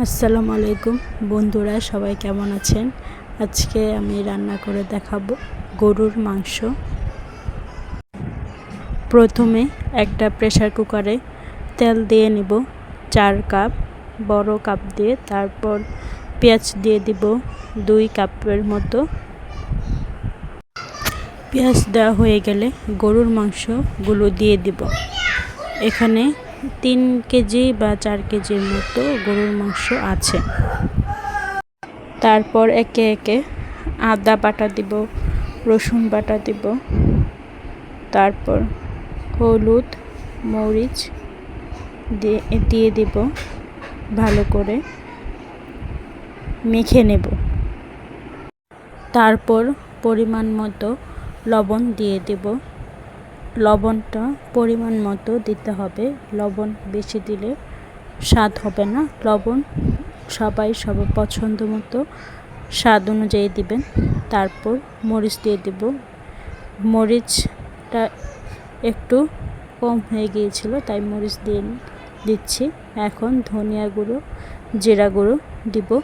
আসসালামু আলাইকুম। বন্ধুরা, সবাই কেমন আছেন? আজকে আমি রান্না করে দেখাবো গরুর মাংস। প্রথমে একটা প্রেসার কুকারে তেল দিয়ে নিব চার কাপ, বড় কাপ দিয়ে। তারপর পেঁয়াজ দিয়ে দিব দুই কাপের মতো। পেঁয়াজ দেওয়া হয়ে গেলে গরুর মাংসগুলো দিয়ে দিব। এখানে তিন কেজি বা চার কেজির মতো গরুর মাংস আছে। তারপর একে একে আদা বাটা দিব, রসুন বাটা দিব, তারপর হলুদ, মরিচ দিয়ে দিয়ে দিব ভালো করে মেখে নেব। তারপর পরিমাণ মতো লবণ দিয়ে দেব। লবণটা পরিমাণ মতো দিতে হবে। লবণ বেশি দিলে স্বাদ হবে না। লবণ সবাই সব পছন্দ মতো স্বাদ অনুযায়ী দিবেন। তারপর মরিচ দিয়ে দেব। মরিচটা একটু কম হয়ে গিয়েছিল, তাই মরিচ দিয়ে দিচ্ছি। এখন ধনিয়া গুঁড়ো, জিরা গুঁড়ো দিব।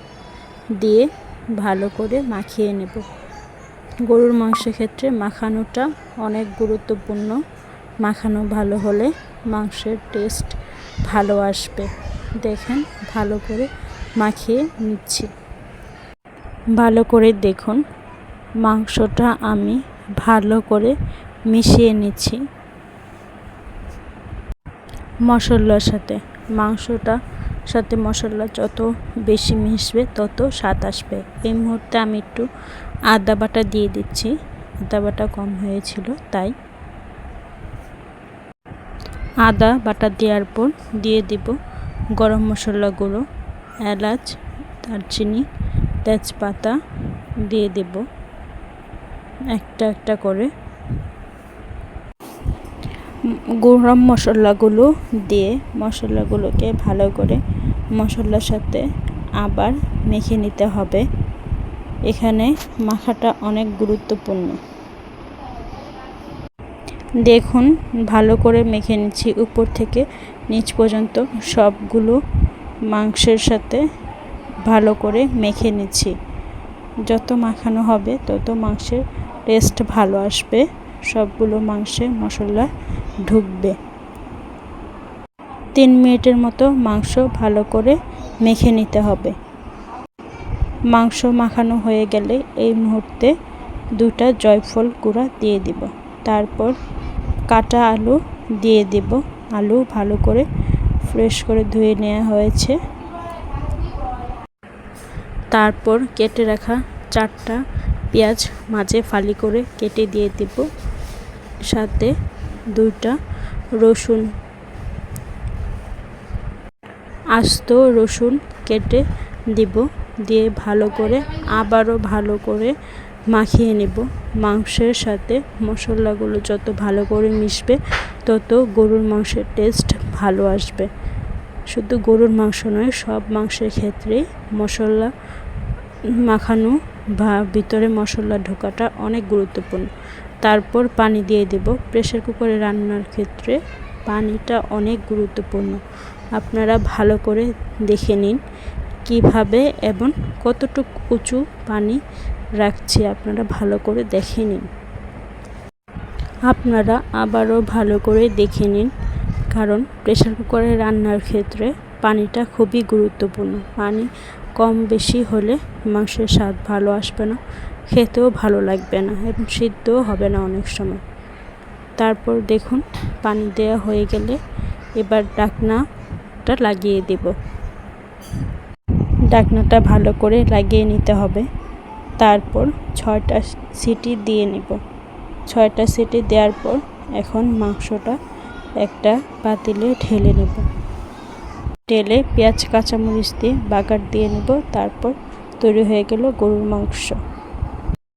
দিয়ে ভালো করে মাখিয়ে নেব। গরুর মাংসের ক্ষেত্রে মাখানোটা অনেক গুরুত্বপূর্ণ। মাখানো ভালো হলে মাংসের টেস্ট ভালো আসবে। দেখেন, ভালো করে মাখিয়ে নিচ্ছি। ভালো করে দেখুন, মাংসটা আমি ভালো করে মিশিয়ে নিচ্ছি। মশলার সাথে, মাংসটা সাথে মশলা যত বেশি মিশবে তত স্বাদ আসবে। এই মুহূর্তে আমি একটু আদা বাটা দিয়ে দিচ্ছি। আদা বাটা কম হয়েছিল, তাই। আদা বাটা দেওয়ার পর দিয়ে দিব গরম মশলা গুঁড়ো, এলাচ, দারচিনি, তেজপাতা দিয়ে দেব একটা একটা করে। গরম মশলাগুলো দিয়ে মশলাগুলোকে ভালো করে মশলার সাথে আবার মেখে নিতে হবে। এখানে মাখাটা অনেক গুরুত্বপূর্ণ। দেখুন, ভালো করে মেখে নিচ্ছি উপর থেকে নিচ পর্যন্ত সবগুলো মাংসের সাথে ভালো করে মেখে নিচ্ছি। যত মাখানো হবে তত মাংসের টেস্ট ভালো আসবে, সবগুলো মাংসে মশলা ঢুকবে। তিন মিনিটের মতো মাংস ভালো করে মেখে নিতে হবে। মাংস মাখানো হয়ে গেলে এই মুহূর্তে দুটা জয়ফল গুঁড়া দিয়ে দিব। তারপর কাটা আলু দিয়ে দিব। আলু ভালো করে ফ্রেশ করে ধুয়ে নেওয়া হয়েছে। তারপর কেটে রাখা চারটা পেঁয়াজ মাঝে ফালি করে কেটে দিয়ে দিব। সাথে দুইটা রসুন। আস্ত রসুন কেটে দিব। দিয়ে ভালো করে, আবারও ভালো করে মাখিয়ে নেব। মাংসের সাথে মশলাগুলো যত ভালো করে মিশবে, তত গরুর মাংসের টেস্ট ভালো আসবে। শুধু গরুর মাংস নয়, সব মাংসের ক্ষেত্রেই মশলা মাখানো বা ভিতরে মশলা ঢোকাটা অনেক গুরুত্বপূর্ণ। তারপর পানি দিয়ে দেব। প্রেশার কুকারে রান্নার ক্ষেত্রে পানিটা অনেক গুরুত্বপূর্ণ। আপনারা ভালো করে দেখে নিন। কীভাবে এবং কতটুকু উঁচু পানি রাখছি আপনারা ভালো করে দেখে নিন। আপনারা আবারও ভালো করে দেখে নিন, কারণ প্রেশার কুকারে রান্নার ক্ষেত্রে পানিটা খুবই গুরুত্বপূর্ণ। পানি কম বেশি হলে মাংসের স্বাদ ভালো আসবে না, খেতেও ভালো লাগবে না এবং সিদ্ধও হবে না অনেক সময়। তারপর দেখুন, পানি দেওয়া হয়ে গেলে এবার ডাকনাটা লাগিয়ে দেব। ডাকনাটা ভালো করে লাগিয়ে নিতে হবে। তারপর ছয়টা সিটি দিয়ে নেব। ছয়টা সিটি দেওয়ার পর এখন মাংসটা একটা পাতিলে ঢেলে নেব। ঢেলে পেঁয়াজ, কাঁচামরিচ দিয়ে বাগার দিয়ে নেব। তারপর তৈরি হয়ে গেল গরুর মাংস।